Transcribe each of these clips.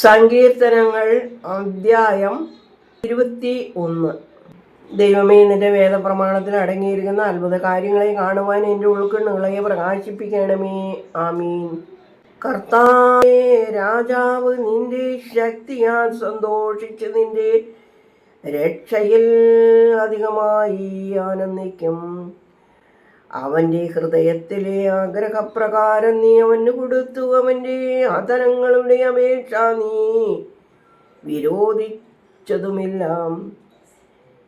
സങ്കീർത്തനങ്ങൾ അധ്യായം ഇരുപത്തി ഒന്ന് ദൈവമേ നിന്റെ വേദപ്രമാണത്തിൽ അടങ്ങിയിരിക്കുന്ന അത്ഭുത കാര്യങ്ങളെ കാണുവാൻ എന്റെ ഉൾക്കണ്ണുകളെ പ്രകാശിപ്പിക്കണമേ. ആമീൻ. കർത്താവേ രാജാവ് നിന്റെ ശക്തിയാൽ സന്തോഷിച്ച് നിന്റെ രക്ഷയിൽ അധികമായി ആനന്ദിക്കും. അവന്റെ ഹൃദയത്തിലെ ആഗ്രഹപ്രകാരം നീ അവന് കൊടുത്തു. അവന്റെ അതരങ്ങളുടെ അപേക്ഷ നീ വിരോധിച്ചതുമെല്ലാം.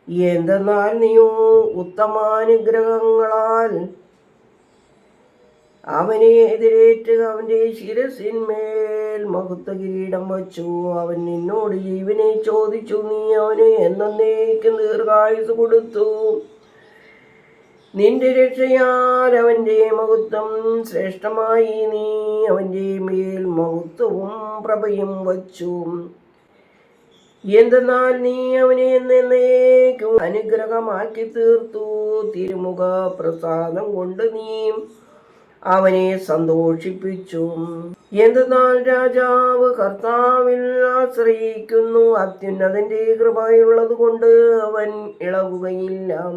എന്തെന്നാൽ നീയോ ഉത്തമാനുഗ്രഹങ്ങളാൽ അവനെ എതിരേറ്റ് അവന്റെ ശിരസിന്മേൽ മഹത്വ കിരീടം വച്ചു. അവൻ നിന്നോട് ജീവനെ ചോദിച്ചു. നീ അവന് എന്നേക്കും ദീർഘായുസ് കൊടുത്തു. നിന്റെ രക്ഷയാൽ അവന്റെ മഹത്വം ശ്രേഷ്ഠമായി നീ അവന്റെ മേൽ മഹത്വവും പ്രഭയും വച്ചു. എന്തെന്നാൽ നീ അവനെ എന്നേക്കും അനുഗ്രഹമാക്കി തീർത്തു. തിരുമുഖ പ്രസാദം കൊണ്ട് നീ അവനെ സന്തോഷിപ്പിച്ചു. എന്തെന്നാൽ രാജാവ് കർത്താവിൽ ആശ്രയിക്കുന്നു. അത്യുന്നതന്റെ കൃപയുള്ളത് കൊണ്ട് അവൻ ഇളകുകയില്ല.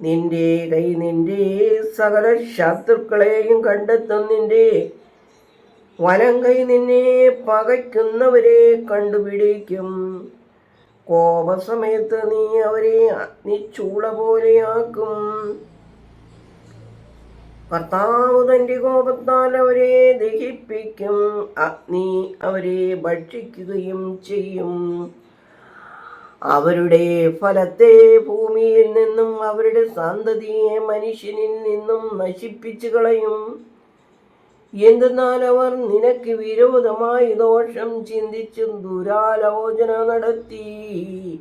നിന്റെ കൈ നിന്റെ സകല ശത്രുക്കളെയും കണ്ടെത്തും നിന്റെ വലം കൈ നിന്നെ പകയ്ക്കുന്നവരെ കണ്ടുപിടിക്കും. കോപസമയത്ത് നീ അവരെ അഗ്നിച്ചൂള പോലെയാക്കും കർത്താവ് തന്റെ കോപത്താൽ അവരെ ദഹിപ്പിക്കും. അഗ്നി അവരെ ഭക്ഷിക്കുകയും ചെയ്യും. അവരുടെ ഫലത്തെ ഭൂമിയിൽ നിന്നും അവരുടെ സന്തതിയെ മനുഷ്യനിൽ നിന്നും നശിപ്പിച്ചു കളയും. എന്തെന്നാൽ അവർ നിനക്ക് വിരോധമായി ദോഷം ചിന്തിച്ചും ദുരാലോചന നടത്തി.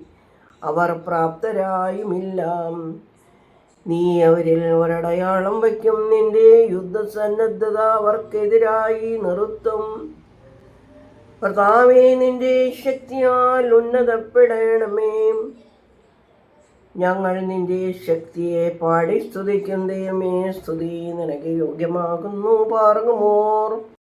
അവർ പ്രാപ്തരായുമില്ല. നീ അവരിൽ ഒരടയാളം വയ്ക്കും. നിന്റെ യുദ്ധസന്നദ്ധത അവർക്കെതിരായി നിർത്തും. കർത്താവേ നിന്റെ ശക്തിയാൽ ഉന്നതപ്പെടണമേ. ഞങ്ങൾ നിന്റെ ശക്തിയെ പാടി സ്തുതിക്കും. ദൈവമേ സ്തുതി നിനക്ക് യോഗ്യമാകുന്നു. പാർഗമോർ